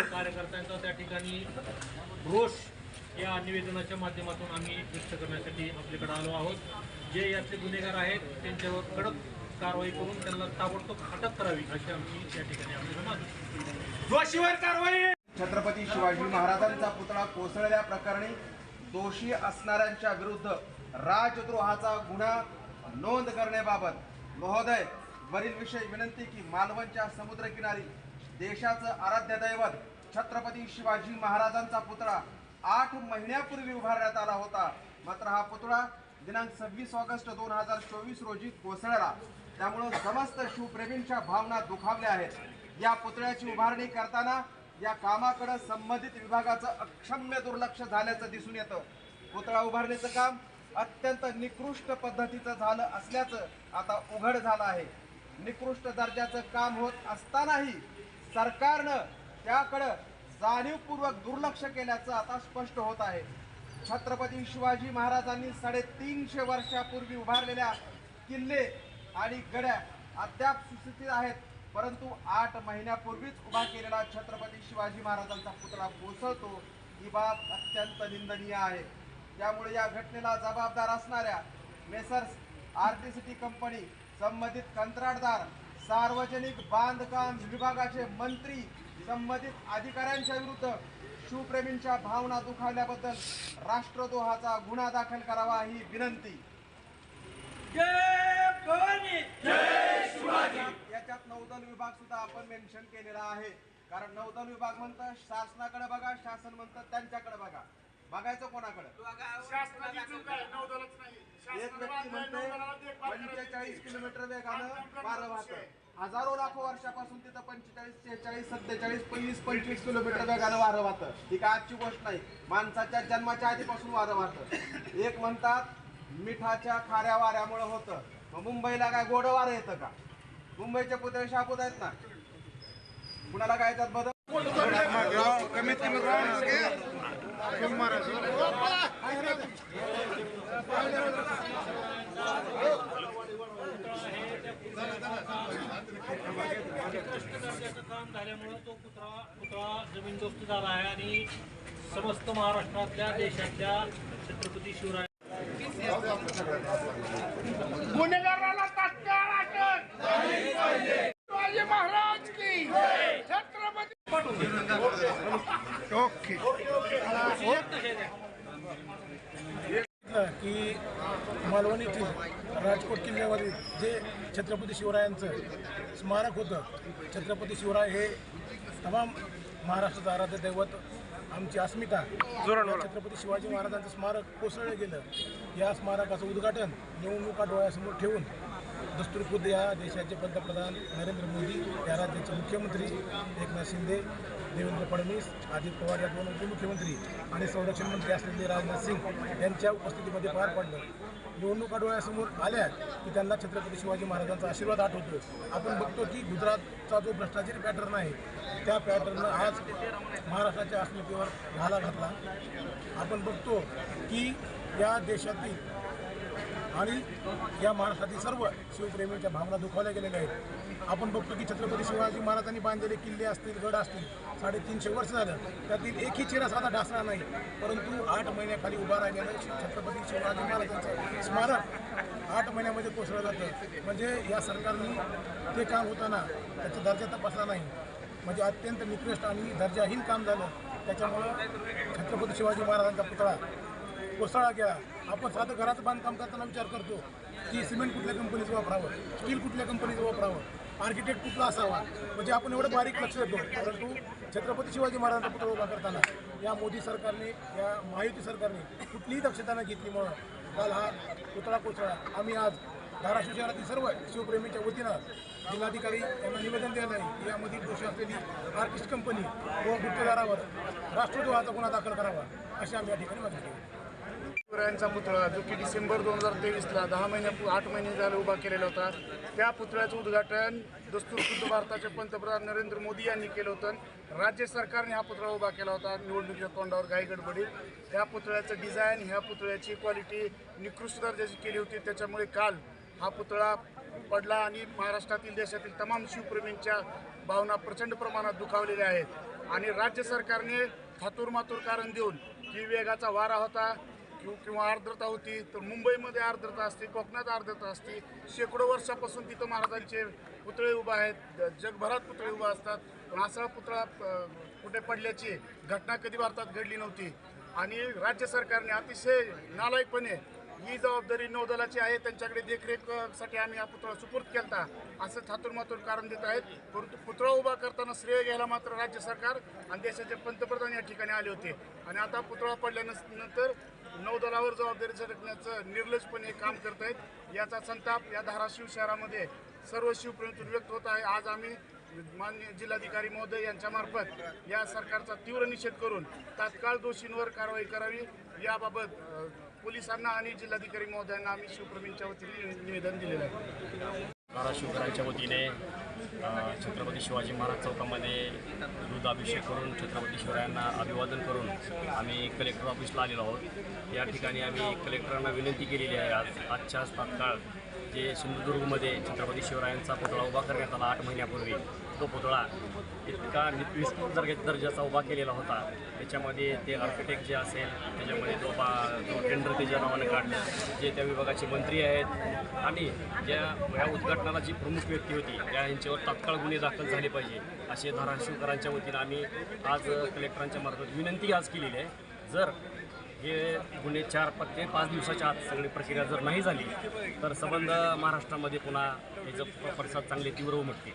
कार्यकर्त्यांचा त्या ठिकाणी रोष या निवेदनाच्या माध्यमातून आम्ही व्यक्त करण्यासाठी आपल्याकडे आलो आहोत. जे यातले गुन्हेगार आहेत त्यांच्यावर कडक कारवाई करून त्यांना ताबडतोब अटक करावी अशी आमची या ठिकाणी आपल्याला मागणी दोषीवर कारवाई! छत्रपती शिवाजी महाराजांचा पुतळा कोसळल्या प्रकरणी दोषी असणाऱ्यांच्या विरुद्ध राजद्रोहाचा गुन्हा नोंद करण्याबाबत महोदय वरील विषय विनंती की मालवणच्या समुद्रकिनारी देशाचं आराध्य दैवत छत्रपती शिवाजी महाराजांचा पुतळा आठ महिन्यापूर्वी उभारण्यात आला होता. मात्र हा पुतळा दिनांक सव्वीस ऑगस्ट दोन हजार चोवीस रोजी कोसळला. त्यामुळं समस्त शिवप्रेमींच्या भावना दुखावल्या आहेत. या पुतळ्याची उभारणी करताना या कामाकडे संबंधित विभागाचं अक्षम्य दुर्लक्ष झाल्याचं दिसून येतं. पुतळा उभारणीचं काम अत्यंत निकृष्ट पद्धतीचं झालं असल्याचं आता उघड झालं आहे. निकृष्ट दर्जाचं काम होत असतानाही सरकारनं त्याकडं जाणीवपूर्वक दुर्लक्ष केल्याचं आता स्पष्ट होत आहे. छत्रपती शिवाजी महाराजांनी साडेतीनशे वर्षापूर्वी उभारलेल्या किल्ले आणि गड्या अद्याप सुस्थितीत आहेत परंतु आठ महिन्यापूर्वीच उभा केलेला छत्रपती शिवाजी महाराजांचा पुतळा कोसळतो ही बाब अत्यंत निंदनीय आहे. त्यामुळे या घटनेला जबाबदार असणाऱ्या messrs R T C T company संबंधित कंत्राटदार सार्वजनिक बांधकाम विभागाचे मंत्री संबंधित अधिकाऱ्यांच्या विरुद्ध शिवप्रेमींच्या भावना दुखावल्याबद्दल राष्ट्रद्रोहाचा गुन्हा दाखल करावा ही विनंती. जय भवानी! याच्यात- याच्यात नौदल विभाग सुद्धा आपण मेन्शन केलेला आहे. कारण नौदल विभाग म्हणतं शासनाकडे बघा शासन म्हणतं त्यांच्याकडे बघा. बघायचं कोणाकडे? एक व्यक्ती म्हणते. पंचेचाळीस किलोमीटर वेगानं वारं वाहतं हजारो लाखो वर्षापासून तिथं पंचेचाळीस सेहेचाळीस सत्तेचाळीस पंचवीस पंचवीस किलोमीटर वेगानं वारं वाहतं. ही काय आजची गोष्ट नाही माणसाच्या जन्माच्या आधीपासून वारं वाहतं. एक म्हणतात मिठाच्या खाऱ्या वाऱ्यामुळे होतं. मग मुंबईला काय गोड वारं येतं का? मुंबईचे पुतळे शापूत आहेत ना? कुणाला काय याच्यात बदल? कमीत कमी दर्जाचं काम झाल्यामुळं तो कुत्रा कुत्रा जमीनदोस्त झाला आहे आणि समस्त महाराष्ट्रातल्या देशातल्या छत्रपती शिवराय गुन्हेगाराला तात्काळ अटक. शिवाजी महाराज की. छत्रपती ओके. छत्रपती शिवरायांचं स्मारक होतं. छत्रपती शिवराय हे तमाम महाराष्ट्राचं आराध्य दैवत आमची अस्मिता. छत्रपती शिवाजी महाराजांचं स्मारक कोसळलं गेलं. या स्मारकाचं उद्घाटन निवडणुका डोळ्यासमोर ठेवून दस्तूर खुद्द या देशाचे पंतप्रधान नरेंद्र मोदी या राज्याचे मुख्यमंत्री एकनाथ शिंदे देवेंद्र फडणवीस अजित पवार या दोन उपमुख्यमंत्री आणि संरक्षण मंत्री असलेले राजनाथ सिंग यांच्या उपस्थितीमध्ये पार पडलं. निवडणुका डोळ्यासमोर आल्या की त्यांना छत्रपती शिवाजी महाराजांचा आशीर्वाद आठवतो आपण बघतो की गुजरातचा जो भ्रष्टाचारी पॅटर्न आहे त्या पॅटर्ननं आज महाराष्ट्राच्या अस्मितेवर घाला घातला. आपण बघतो की या देशातील आणि या महाराष्ट्रातील सर्व शिवप्रेमींच्या भावना दुखावल्या गेलेल्या आहेत. आपण बघतो की छत्रपती शिवाजी महाराजांनी बांधलेले किल्ले असतील गड असतील साडेतीनशे वर्ष झालं. त्यातील एकही चिरा साधा ढासणार नाही. परंतु आठ महिन्याखाली उभा राहिलेलं छत्रपती शिवाजी महाराजांचं स्मारक आठ महिन्यामध्ये कोसळलं जातं. म्हणजे या सरकारने ते काम होताना त्याचा दर्जा तपासला नाही. म्हणजे अत्यंत निकृष्ट आणि दर्जाहीन काम झालं. त्याच्यामुळं छत्रपती शिवाजी महाराजांचा पुतळा कोसळा घ्या. आपण साधं घराचं बांधकाम करताना विचार करतो की सिमेंट कुठल्या कंपनीचं वापरावं? स्टील कुठल्या कंपनीचं वापरावं? आर्किटेक्ट कुठला असावा? म्हणजे आपण एवढं बारीक लक्ष देतो. परंतु छत्रपती शिवाजी महाराजांचा पुतळा उभा करताना या मोदी सरकारने या महायुती सरकारने कुठलीही दक्षता न घेतलीमुळं काल हा पुतळा कोसळा आम्ही आज धाराशिव शहरातील सर्व शिवप्रेमीच्या वतीनं जिल्हाधिकारी यांना निवेदन दिलं आहे की यामधील दोषी असलेली आर्टिस्ट कंपनी व गुप्तेदारावर राष्ट्रद्रोहाचा गुन्हा दाखल करावा अशी आम्ही या ठिकाणी मागणी केली. शिवरायांचा पुतळा जो की डिसेंबर दोन हजार तेवीसला दहा महिन्या आठ महिने झाले उभा केलेला होता त्या पुतळ्याचं उद्घाटन दस्तूर खुद्द भारताचे पंतप्रधान नरेंद्र मोदी यांनी केलं होतं. राज्य सरकारने हा पुतळा उभा केला होता निवडणुकीच्या तोंडावर काही गडबडीत त्या पुतळ्याचं डिझाईन ह्या पुतळ्याची क्वालिटी निकृष्ट दर्जाची केली होती. त्याच्यामुळे काल हा पुतळा पडला आणि महाराष्ट्रातील देशातील तमाम शिवप्रेमींच्या भावना प्रचंड प्रमाणात दुखावलेल्या आहेत. आणि राज्य सरकारने थातूर मातूर कारण देऊन की वेगाचा वारा होता. किंवा आर्द्रता होती तर मुंबईमध्ये आर्द्रता असते कोकणात आर्द्रता असते. शेकडो वर्षापासून तिथं महाराजांचे पुतळे उभे आहेत जगभरात पुतळे उभे असतात. पण असा पुतळा कुठे पडल्याची घटना कधी भारतात घडली नव्हती. आणि राज्य सरकारने अतिशय नालायकपणे ही जबाबदारी नौदलाची आहे त्यांच्याकडे देखरेखसाठी आम्ही हा पुतळा सुपूर्द केला असं थातूर मातूर कारण देत आहेत. परंतु पुतळा उभा करताना श्रेय घ्यायला मात्र राज्य सरकार आणि देशाचे पंतप्रधान या ठिकाणी आले होते. आणि आता पुतळा पडल्यानंतर नौदलावर जबाबदारी झटकण्याचं निर्लजपणे काम करत आहेत याचा संताप या धाराशिव शहरामध्ये सर्व शिवप्रेमीतून व्यक्त होत आहे. आज आम्ही माननीय जिल्हाधिकारी महोदय यांच्यामार्फत या सरकारचा तीव्र निषेध करून तात्काळ दोषींवर कारवाई करावी. याबाबत पोलिसांना आणि जिल्हाधिकारी महोदयांना आम्ही शिवप्रेमींच्या वतीने निवेदन दिलेलं आहे. धाराशिवकरांच्या वतीने छत्रपती शिवाजी महाराज चौकामध्ये दुधाभिषेक करून छत्रपती शिवरायांना अभिवादन करून आम्ही कलेक्टर ऑफिसला आलेलो आहोत. या ठिकाणी आम्ही कलेक्टरांना विनंती केलेली आहे आज. आजच्याच तात्काळ जे सिंधुदुर्गमध्ये छत्रपती शिवरायांचा पुतळा उभा करण्यात आला आठ महिन्यापूर्वी तो पुतळा इतका निकृष्ट दर्जा दर्जाचा उभा केलेला होता. त्याच्यामध्ये ते आर्किटेक्ट जे असेल त्याच्यामध्ये जो बा जो टेंडर त्याच्या नावाने काढलं जे त्या विभागाचे मंत्री आहेत आणि ज्या या उद्घाटनाला जी प्रमुख व्यक्ती होती त्या यांच्यावर तात्काळ गुन्हे दाखल झाले पाहिजे असे धाराशिवकरांच्या वतीनं आम्ही आज कलेक्टरांच्या मार्फत विनंती आज केलेली आहे. जर हे गुन्हे चार पक्के ते पाच दिवसाच्या आत सगळी प्रक्रिया जर नाही झाली तर संबंध महाराष्ट्रामध्ये पुन्हा याचं प- पडसाद चांगले तीव्र उमटतील